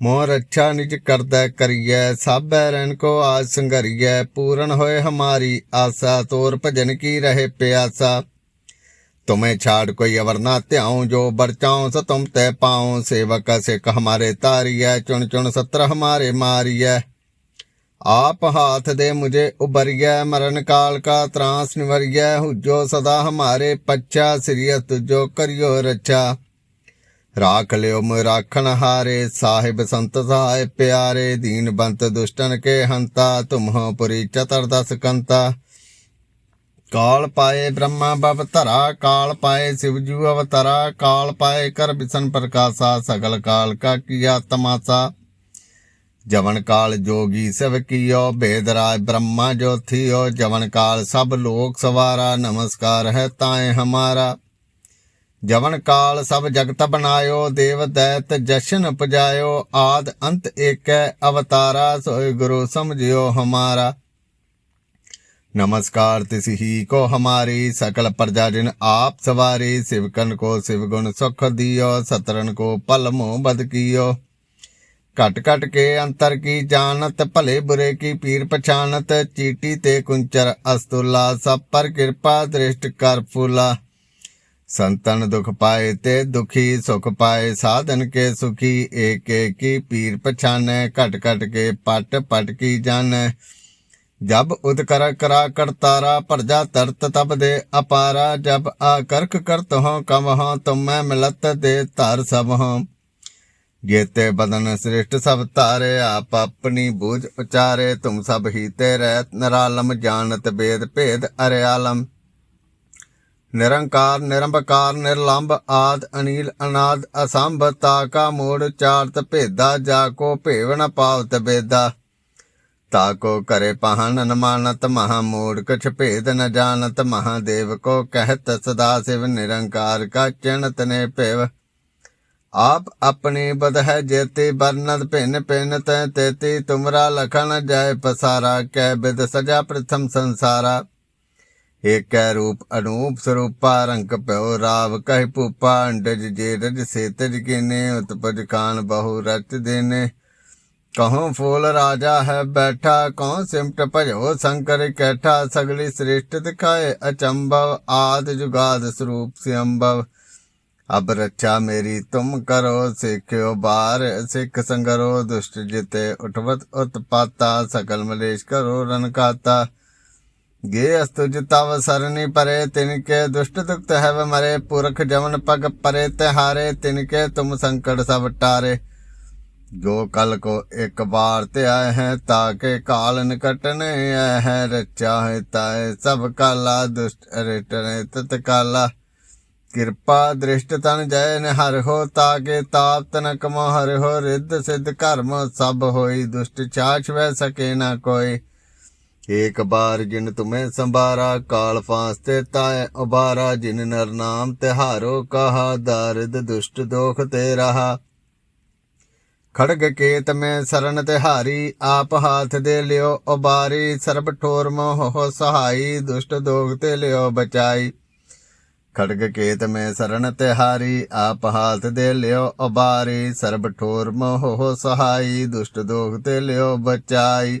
ਮੋਰ ਅੱਛਾ ਨਿਜ ਕਰਦਾ ਕਰੀਐ ਸਾਬੈ ਰਣ ਕੋ ਆਜ ਸੰਘਰੀਐ ਪੂਰਨ ਹੋਏ ਹਮਾਰੀ ਆਸਾ ਤੋਰ ਭਜਨ ਕੀ ਰਹੇ ਪਿਆਸਾ तुम्हें छाड़ कोई अवर ना त्याऊं जो बरचाऊं स तुम तय पाऊं सेवक सिख हमारे तारिय चुन चुन सत्र हमारे मारिय आप हाथ दे मुझे उबरिय मरण काल का त्रास निवरिय हुजो सदा हमारे पच्छा श्रीय तुझो करियो रक्षा राख लियो राखन हारे साहिब संत सहाय प्यारे, दीन बंत दुष्टन के हंता तुम हो पुरी चतुर्दश कंता। काल पाए ब्रह्मा बवतरा काल पाए शिवजू अवतरा काल पाए कर बिशन प्रकाशा, सगल काल का किया तमाशा। जवन काल जोगी सब कियो भेदराज ब्रह्मा जो थियो जवन काल सब लोक सवारा, नमस्कार है ताए हमारा। ਜਵਨ ਕਾਲ ਸਭ ਜਗਤ ਬਨਾਇਓ ਦੇਵ ਦੈਤ ਜਸ਼ਨ ਉਪਜਾਇਓ ਆਦ ਅੰਤ ਏਕੈ ਅਵਤਾਰਾ ਸੋਇ ਗੁਰੂ ਸਮਝਿਓ ਹਮਾਰਾ नमस्कार तिसि ही को हमारी सकल प्रजा जिन आप सवारी शिवकन को शिव गुण सुख दियो सतरन को पल मोह बद कियो कट कट के अंतर की जानत भले बुरे की पीर पछानत चीटी ते कुंचर अस्तुला सब पर कृपा दृष्ट कर फूला संतन दुख पाए ते दुखी सुख पाए साधन के सुखी एक एक की पीर पछाने कट कट के पट पट की जाने जब उदकर करा करतारा प्रजा तरत तब दे अपारा जब आकर्क करत हो कम हो तुम मैं मिलत दे तार सब हो जेते बदन श्रेष्ठ सब तारे आप अपनी बूझ उचारे तुम सब ही तेरे निरालम जानत वेद भेद अरे आलम ਨਿਰੰਕਾਰ, ਨਿਰੰਬਕਾਰ ਨਿਰਲੰਭ ਆਦ, ਅਨੀਲ, ਅਨਾਦ, ਅਸੰਭ, ਤਾਕਾ, ਮੋੜ, ਚਾਰਤ, ਭੇਦਾ ਜਾ ਕੋ ਭੇਵਣ, ਪਾਵਤ, ਬੇਦਾ। ਤਾਕੋ ਕਰੇ ਪਹਨ, ਅਨਮਾਨਤ, ਮਹਾ ਮੋੜ, ਕਛ ਭੇਦ ਨ ਜਾਣਤ ਮਹਾਦੇਵ ਕੋ ਕਹਿਤ, ਸਦਾ ਸਿਵ ਨਿਰੰਕਾਰ, ਕਾ ਚਿਣਤ ਨੇ ਭੇਵ। ਆਪ ਆਪਣੇ ਬਦ ਹੈ ਜੇਤੇ ਬਰਨਦ ਭਿੰਨ ਭਿੰਨ, ਤੈ ਤੇਤੀ, ਤੁਮਰਾ ਲਖਣ ਜਾਏ ਪਸਾਰਾ ਕਹਿ ਬਿਦ ਸਜਾ ਪ੍ਰਥਮ ਸੰਸਾਰਾ। ਏਕੈ ਰੂਪ ਅਨੂਪ ਸਰੂਪਾ ਰੰਗ ਪਿਓ ਰਾਵ ਕਹਿ ਭੂਪਾ, ਅੰਡਜ ਜੇ ਰਜ ਸੇਤਜ ਕਿਨੇ, ਉਤਪਜ ਕਾਨ ਬਹੁ ਰਚ ਦੇਨੇ। ਕਹਉ ਫੂਲ ਰਾਜਾ ਹੈ ਬੈਠਾ, ਕਹਉ ਸਿਮਟ ਭਜੋ ਸ਼ੰਕਰ ਕੈਠਾ, ਸਗਲੀ ਸ੍ਰੇਸ਼ਟ ਦਿਖਾਏ ਅਚੰਭਵ, ਆਦ ਜੁਗਾਦ ਸਰੂਪ ਸਿਅੰਭਵ। ਅਬ ਰੱਛਾ ਮੇਰੀ ਤੁਮ ਕਰੋ, ਸਿੱਖਿਓ ਬਾਰ, ਸਿੱਖ ਸੰਗਰੋ, ਦੁਸ਼ਟ ਜਿਤੇ ਉਠਵਤ ਉਤਪਾਤਾ, ਸਕਲ ਮਲੇਸ਼ ਕਰੋ ਰਨਕਾਤਾ गे अस्तुज तव सरनी परे तिनके दुष्ट दुक्त है मरे पुरख जमन पग परे तिहारे तिनके तुम संकट सब टारे जो कल को एक बार ते आए हैं ताके काल निकट ने आए हैं रचा है ताए सब काला दुष्ट रिटने तत्काला कृपा दृष्ट तन जय ने हर हो ताके ताप तनक मो हर हो रिद्ध सिद्ध कर्म सब होई दुष्ट छाछ वह सके ना कोई एक बार जिन तुम्हें संभारा काल फांसते ताए उबारा जिन नर नाम तिहारो कहा दारिद दुष्ट दोख ते रहा ਖੜਗ ਕੇਤ ਮੈਂ ਸਰਨ ਤਿਹਾਰੀ ਆਪ ਹਾਥ ਦੇ ਲਿਓ ਉਬਾਰੀ ਸਰਬ ਠੋਰ ਮੋਹ ਸਹਾਈ ਦੁਸ਼ਟ ਦੋਗ ਤੇ ਲਿਓ ਬਚਾਈ ਖੜਗ ਕੇਤ ਮੈਂ ਸਰਨ ਤਿਹਾਰੀ ਆਪ ਹਾਥ ਦੇ ਲਿਓ ਉਬਾਰੀ ਸਰਬ ਠੋਰ ਮੋਹ ਸਹਾਈ ਦੁਸ਼ਟ ਦੋਗ ਤੇ ਲਿਓ ਬਚਾਈ